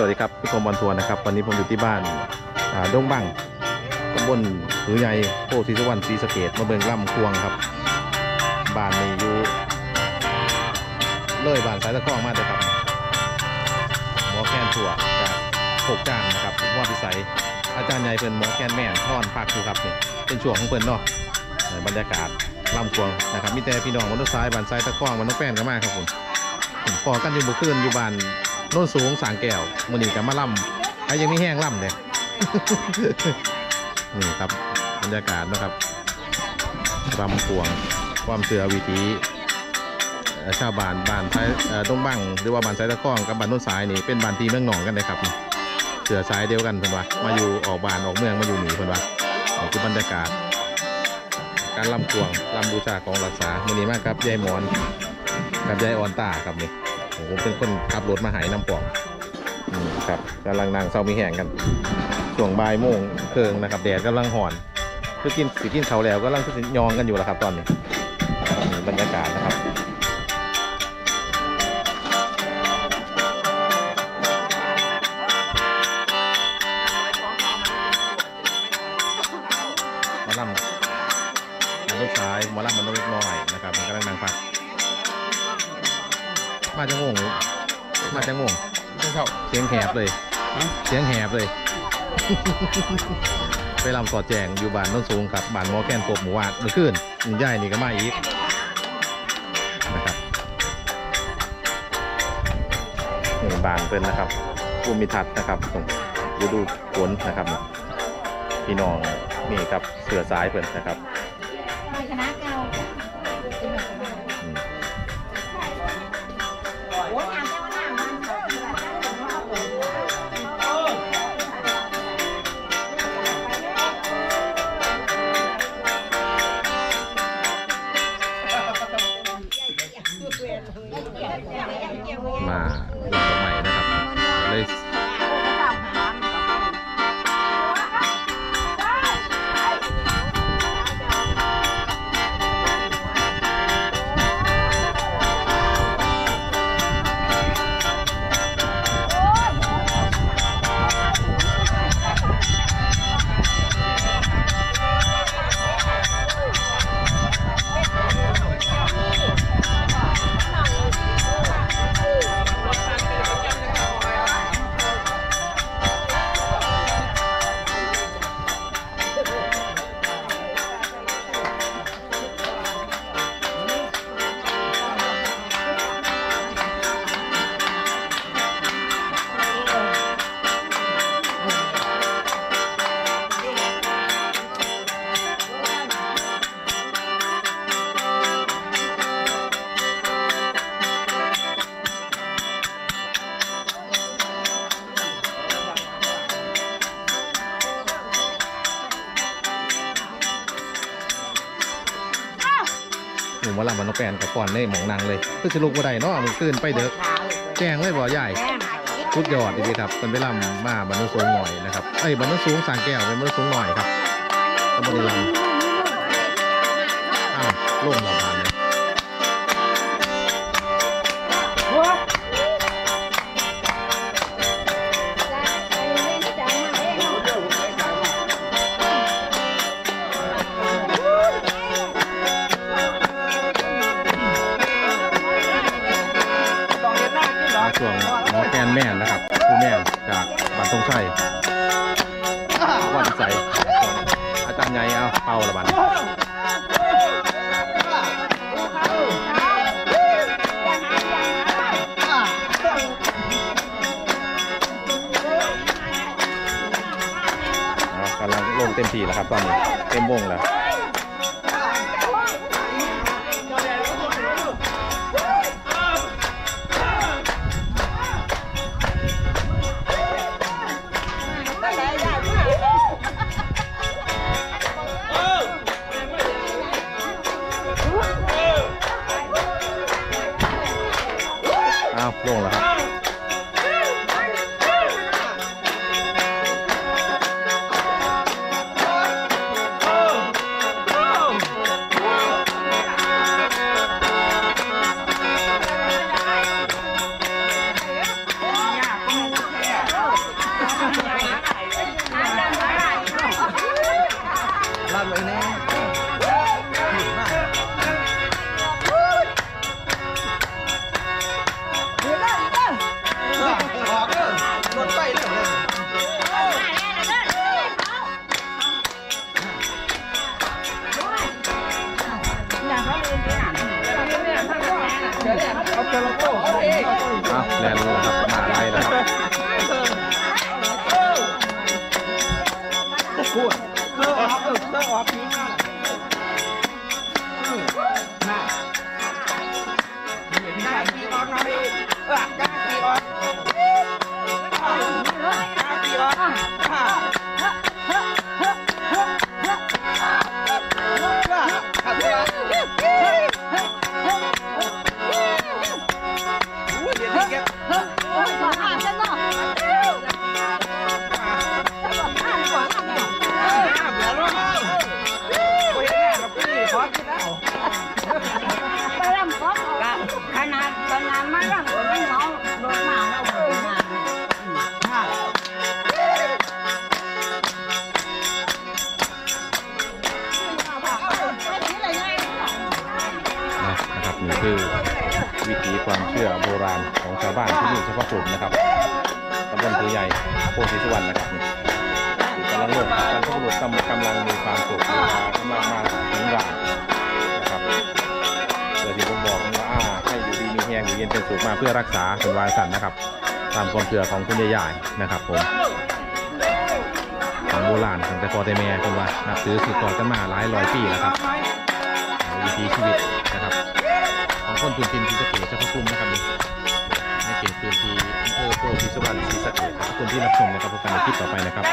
สวัสดีครับพี่คมบอลทัวร์นะครับวันนี้ผมอยู่ที่บ้านอ่าดงบังตำบลหือใหญ่โพธิสวรรณศรีสะเกดมาเบิงล่ำควงครับบ้านนี้อยู่เลยบ้านสายตะข้องมากเลยครับหมอแคนถั่วจากโขกจานนะครับทุกว่าพิสัยอาจารย์ใหญ่เป็นหมอแคนแม่นทอนพักอยู่ครับนี่เป็นช่วงของเพิ่นเนาะบรรยากาศล่ำควงนะครับมีแต่พี่น้องวันนู้นซ้ายบ้านซ้ายตะข้องวันน้องแป้นกันมากครับผมผมพอกันอยู่บุคืนอยู่บ้าน โน้นสูงสางแก้วมือนี้กับมาล่ำไอ้ยังไม่แห้งล่ำเลยนี่ครับบรรยากาศนะครับรำควงความเสือวิถีชาวบ้านบ้านซ้ายเอ่องบังหรือว่าบ้านซ้ายตะข้องกับบ้านโน้นซ้ายนี่เป็นบ้านทีเมืองหนองกันเลยครับเสือซ้ายเดียวกันเพิ่อนว่ามาอยู่ออกบ้านออกเมืองมาอยู่หนีเพิ่อนว่านี่คือบรรยากาศ การลำควงลำบูชาของรักษามือนี้มากครับยายหมอนกับยายออนตาครับนี่ ผมเป็นคนขับรถมาหายน้ำปองครับกำลังนั่งเศร้ามีแห่งกันช่วงบ่ายโมงเคิงนะครับแดดกำลังห่อนคือกินสิกินเขาแล้วก็กำลังคือยองกันอยู่แหละครับ ตอนนี้บรรยากาศนะครับมาล่ำมันลูกชายมาล่ำมันลูกน้อยนะครับมันกำลังนั่งพัก มาจะงงมาจะงงไม่เข้า เสียงแหบเลย ฮะ เสียงแหบเลย ไปลำสอดแจงอยู่บ้านโน้นสูงครับบ้านหมอแกนกบหมู่วาดเมื่อคืนหนึ่งย่ายนี่ก็มาอีกนะครับนี่บ้านเป็นนะครับภูมิทัศน์นะครับตรงฤดูฝนนะครับนี่พี่น้องนี่ครับเสือสายเพิ่นนะครับาลงใหม่นะครับเลย หนูมาลำมันน้องแปนกับก่อนเลยหมองนางเลยคือจะลุกมาได้เนาะมันตื่นไปเด้อแจ้งเลยบ่ใหญ่พุดยอดดีครับเป็นไปลำมาบรรทุสูงหน่อยนะครับไอ้บรรทุสูงสางแก้วเป็นบรรทุสูงหน่อยครับตำบลในลำอ้าวล่มเราผ่านเลย ครับคือแม่นจากบ้านทงชัยวันใสอาจารย์ใหญ่เอาเป่าละบันเอากำลังลงเต็มที่แล้วครับตอนนี้ เต็มวงแล้ว ล了ไปเล แนนรู้ครับมาไล่นะครับพูดเออร์ออฟเออร์ออฟพีค่ะได้ทีออฟน้อยได้ทีออฟ วิถีความเชื่อโบราณของชาวบ้านที่นี่เฉพาะกลุ่มนะครับตำบลภูใหญ่โพธิสุวรรณนะครับนี่กำลังโลงกำลังรุษกำกำลังมีความสุขกำลังมาถึงหลางนะครับเดี๋ยวที่ผมบอกว่าให้อยู่ดีมีแหงอยู่เย็นเป็นสุขมาเพื่อรักษาเป็นวารสันนะครับ ตามความเชื่อของคุณญ่ๆนะครับผมของโบราณของแต่พอแต่แม่คนว่านับถือสืบต่อกันมาหลายร้อยปีแล้วครับ คุณจินทีสะเกษเฉพาะกลุ่มนะครับนี่ในเขตพื้นที่อำเภอโพธิสวรรณศรีสะเกดขอบคุณที่รับชมนะครับพบกันในคลิปต่อไปนะครับ